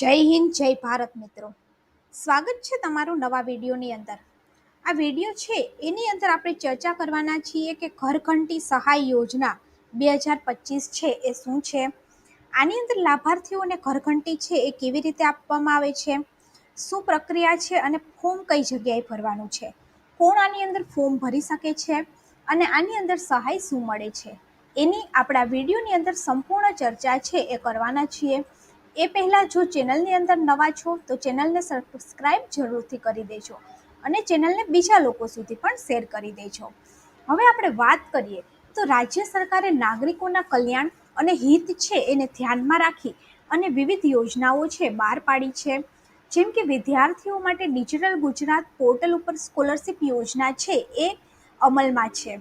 જય હિન્દ, જય ભારત મિત્રો. સ્વાગત છે તમારું નવા વિડીયોની અંદર. આ વીડિયો છે, એની અંદર આપણે ચર્ચા કરવાના છીએ કે ઘરઘંટી સહાય યોજના બે હજાર પચીસ છે, એ શું છે? આની અંદર લાભાર્થીઓને ઘરઘંટી છે, એ કેવી રીતે આપવામાં આવે છે? શું પ્રક્રિયા છે અને ફોર્મ કઈ જગ્યાએ ભરવાનું છે? કોણ આની અંદર ફોર્મ ભરી શકે છે? અને આની અંદર સહાય શું મળે છે? એની આપણા વિડીયોની અંદર સંપૂર્ણ ચર્ચા છે, એ કરવાના છીએ. એ પહેલાં જો ચેનલની અંદર નવા છો, તો ચેનલને સબસ્ક્રાઈબ જરૂરથી કરી દેજો અને ચેનલને બીજા લોકો સુધી પણ શેર કરી દેજો. હવે આપણે વાત કરીએ, તો રાજ્ય સરકારે નાગરિકોના કલ્યાણ અને હિત છે એને ધ્યાનમાં રાખી અને વિવિધ યોજનાઓ છે બહાર પાડી છે. જેમ કે વિદ્યાર્થીઓ માટે ડિજિટલ ગુજરાત પોર્ટલ ઉપર સ્કોલરશિપ યોજના છે એ અમલમાં છે.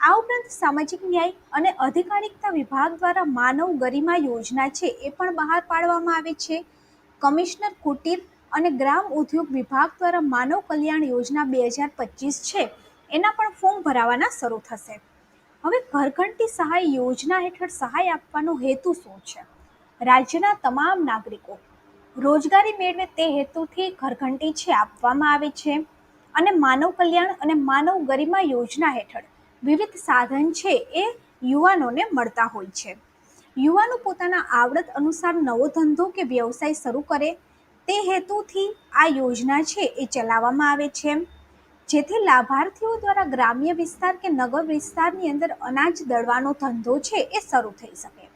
આ ઉપરાંત સામાજિક ન્યાય અને અધિકારિકતા વિભાગ દ્વારા માનવ ગરિમા યોજના છે, એ પણ બહાર પાડવામાં આવે છે. કમિશનર કુટીર અને ગ્રામ ઉદ્યોગ વિભાગ દ્વારા માનવ કલ્યાણ યોજના બે હજાર પચીસ છે, એના પણ ફોર્મ ભરાવાના શરૂ થશે. હવે ઘરઘંટી સહાય યોજના હેઠળ સહાય આપવાનો હેતુ શું છે? રાજ્યના તમામ નાગરિકો, રોજગારી મેળવે તે હેતુથી ઘરઘંટી છે આપવામાં આવે છે. અને માનવ કલ્યાણ અને માનવ ગરિમા યોજના હેઠળ વિવિધ સાધન છે એ યુવાનોને મળતા હોય છે. યુવાનો પોતાના આવડત અનુસાર નવો ધંધો કે વ્યવસાય શરૂ કરે તે હેતુથી આ યોજના છે એ ચલાવવામાં આવે છે. જેથી લાભાર્થીઓ દ્વારા ગ્રામ્ય વિસ્તાર કે નગર વિસ્તારની અંદર અનાજ દળવાનો ધંધો છે એ શરૂ થઈ શકે.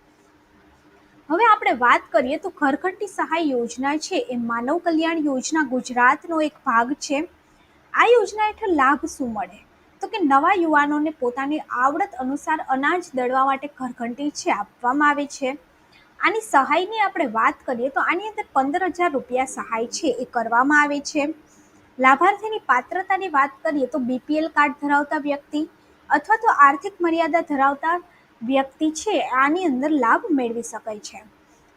હવે આપણે વાત કરીએ તો ઘરઘંટી સહાય યોજના છે એ માનવ કલ્યાણ યોજના ગુજરાતનો એક ભાગ છે. આ યોજના હેઠળ લાભ શું મળે? કે નવા યુવાનોને પોતાની આવડત અનુસાર અનાજ દળવા માટે ઘરઘંટી છે આપવામાં આવે છે. આની સહાયની આપણે વાત કરીએ તો આની અંદર પંદર હજાર રૂપિયા સહાય છે એ કરવામાં આવે છે. લાભાર્થીની પાત્રતાની વાત કરીએ તો બીપીએલ કાર્ડ ધરાવતા વ્યક્તિ અથવા તો આર્થિક મર્યાદા ધરાવતા વ્યક્તિ છે આની અંદર લાભ મેળવી શકાય છે.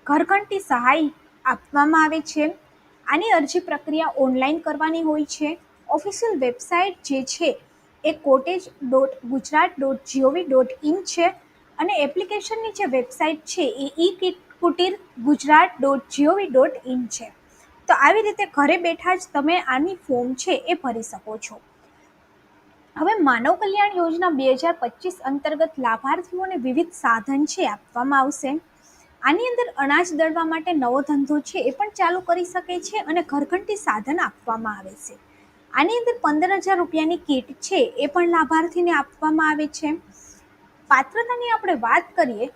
ઘરઘંટી સહાય આપવામાં આવે છે. આની અરજી પ્રક્રિયા ઓનલાઈન કરવાની હોય છે. ઓફિશિયલ વેબસાઇટ જે છે એ cottage dot Gujarat dot G O V dot in છે અને એપ્લિકેશનની જે વેબસાઇટ છે એ ઈ kit કુટીર Gujarat dot GOV dot in છે. તો આવી રીતે ઘરે બેઠા જ તમે આની ફોર્મ છે એ ભરી શકો છો. હવે માનવ કલ્યાણ યોજના બે હજાર પચીસ અંતર્ગત લાભાર્થીઓને વિવિધ સાધન છે આપવામાં આવશે. આની અંદર અનાજ દળવા માટે નવો ધંધો છે એ પણ ચાલુ કરી શકે છે અને ઘરઘંટી સાધન આપવામાં આવે છે. આની અંદર પંદર હજાર રૂપિયાની કીટ છે, એ પણ લાભાર્થીને આપવામાં આવે છે. પાત્રતાની આપણે વાત કરીએ,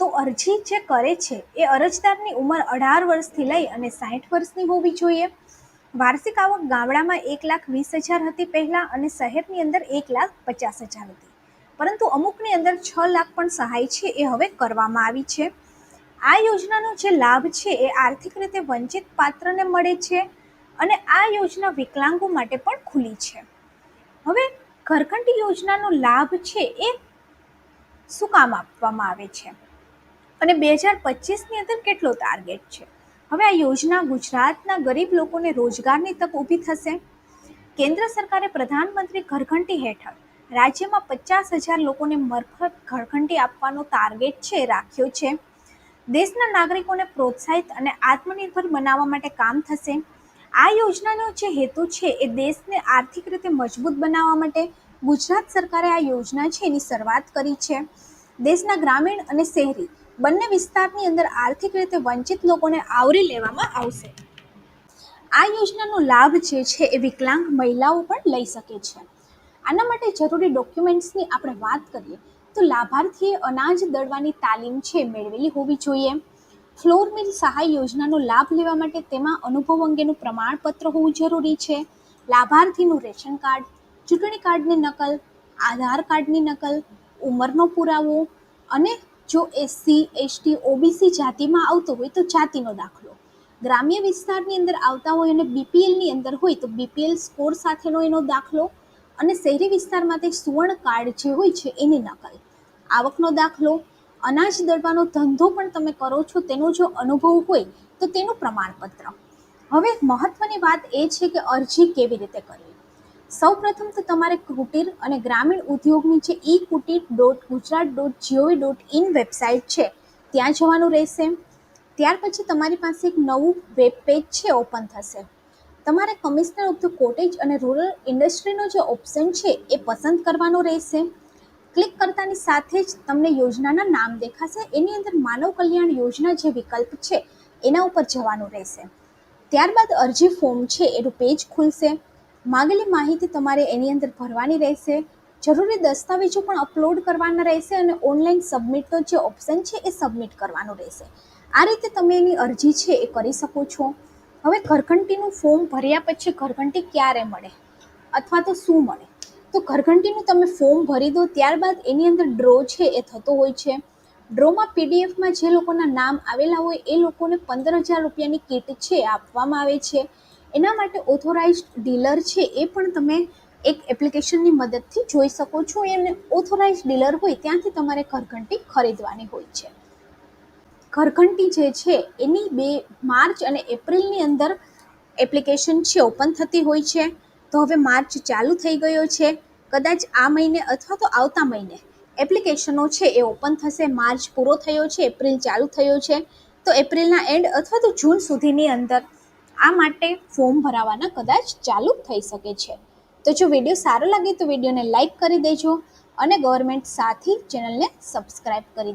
તો અરજી જે કરે છે, એ અરજદારની ઉંમર અઢાર વર્ષથી લઈ અને સાઠ વર્ષની હોવી જોઈએ. વાર્ષિક આવક ગામડામાં એક લાખ વીસ હજાર હતી પહેલાં અને શહેરની અંદર એક લાખ પચાસ હજાર હતી. પરંતુ અમુકની અંદર છ લાખ પણ સહાય છે, એ હવે કરવામાં આવી છે. આ યોજનાનો જે લાભ છે, એ આર્થિક રીતે વંચિત પાત્રને મળે છે. અને આ યોજના વિકલાંગો માટે પણ ખુલી છે. હવે ઘરઘંટી યોજનાનો લાભ છે એ શું કામ આપવામાં આવે છે? અને બે હજાર પચીસની અંદર કેટલો ટાર્ગેટ છે? હવે આ યોજના ગુજરાતના ગરીબ લોકોને રોજગારની તક ઊભી થશે? કેન્દ્ર સરકારે પ્રધાનમંત્રી ઘરઘંટી હેઠળ રાજ્યમાં પચાસ હજાર લોકોને મરફત ઘરઘંટી આપવાનો ટાર્ગેટ છે રાખ્યો છે. દેશના નાગરિકોને પ્રોત્સાહિત અને આત્મનિર્ભર બનાવવા માટે કામ થશે. આ યોજનાનો જે હેતુ છે એ દેશને આર્થિક રીતે મજબૂત બનાવવા માટે ગુજરાત સરકારે આ યોજના છે એની શરૂઆત કરી છે. દેશના ગ્રામીણ અને શહેરી બંને વિસ્તારની અંદર આર્થિક રીતે વંચિત લોકોને આવરી લેવામાં આવશે. આ યોજનાનો લાભ જે છે એ વિકલાંગ મહિલાઓ પણ લઈ શકે છે. આના માટે જરૂરી ડોક્યુમેન્ટ્સની આપણે વાત કરીએ તો લાભાર્થીએ અનાજ દળવાની તાલીમ છે મેળવેલી હોવી જોઈએ. ફ્લોર મિલ સહાય યોજનાનો લાભ લેવા માટે તેમાં અનુભવ અંગેનું પ્રમાણપત્ર હોવું જરૂરી છે. લાભાર્થીનું રેશન કાર્ડ, ચૂંટણી કાર્ડની નકલ, આધાર કાર્ડની નકલ, ઉંમરનો પુરાવો અને જો એસસી એસટી ઓબીસી જાતિમાં આવતો હોય તો જાતિનો દાખલો. ગ્રામ્ય વિસ્તારની અંદર આવતા હોય અને બીપીએલની અંદર હોય તો બીપીએલ સ્કોર સાથેનો એનો દાખલો અને શહેરી વિસ્તારમાં તે સુવર્ણ કાર્ડ જે હોય છે એની નકલ. આવકનો દાખલો અનાજ દળવાનો ધંધો પણ તમે કરો છો, તેનો જો અનુભવ હોય, તો તેનું પ્રમાણપત્ર. હવે મહત્વની વાત એ છે કે અરજી કેવી રીતે કરવી? સૌ પ્રથમ તો તમારે કુટીર અને ગ્રામીણ ઉદ્યોગની જે ઈ કુટીર dot Gujarat dot GOV dot in website છે, ત્યાં જવાનું રહેશે. ત્યાર પછી તમારી પાસે એક નવું વેબ પેજ છે ઓપન થશે. તમારે commissioner of the cottage and rural ઇન્ડસ્ટ્રીનો જે ઓપ્શન છે, એ પસંદ કરવાનો રહેશે. ક્લિક કરતાની સાથે જ તમને યોજનાના નામ દેખાશે. એની અંદર માનવ કલ્યાણ યોજના જે વિકલ્પ છે, એના ઉપર જવાનું રહેશે. ત્યારબાદ અરજી ફોર્મ છે, એનું પેજ ખુલશે. માગેલી માહિતી તમારે એની અંદર ભરવાની રહેશે. જરૂરી દસ્તાવેજો પણ અપલોડ કરવાના રહેશે અને ઓનલાઈન સબમિટનો જે ઓપ્શન છે, એ સબમિટ કરવાનું રહેશે. આ રીતે તમે એની અરજી છે, એ કરી શકો છો. હવે ઘરઘંટીનું ફોર્મ ભર્યા પછી ઘરઘંટી ક્યારે મળે? અથવા તો શું મળે? તો ઘરઘંટીનું તમે ફોર્મ ભરી દો, ત્યારબાદ એની અંદર ડ્રો છે એ થતો હોય છે. ડ્રોમાં પીડીએફમાં જે લોકોના નામ આવેલા હોય, એ લોકોને પંદર હજાર રૂપિયાની કીટ છે, આપવામાં આવે છે. એના માટે ઓથોરાઇઝ્ડ ડીલર છે, એ પણ તમે એક એપ્લિકેશનની મદદથી જોઈ શકો છો. એને ઓથોરાઇઝ ડીલર હોય, ત્યાંથી તમારે ઘરઘંટી ખરીદવાની હોય છે. ઘરઘંટી જે છે, એની બે માર્ચ અને એપ્રિલની અંદર એપ્લિકેશન છે ઓપન થતી હોય છે. તો હવે માર્ચ ચાલુ થઈ ગયો છે. કદાચ આ મહિને અથવા તો આવતા મહિને એપ્લિકેશનો છે એ ઓપન થશે. માર્ચ પૂરો થયો છે, એપ્રિલ ચાલુ થયો છે. તો એપ્રિલના એન્ડ અથવા તો જૂન સુધીની અંદર આ માટે ફોર્મ ભરાવાના કદાચ ચાલુ થઈ શકે છે. તો જો વીડિયો સારો લાગે તો વિડીયોને લાઈક કરી દેજો અને ગવર્મેન્ટ સાથી ચેનલને સબસ્ક્રાઈબ કરી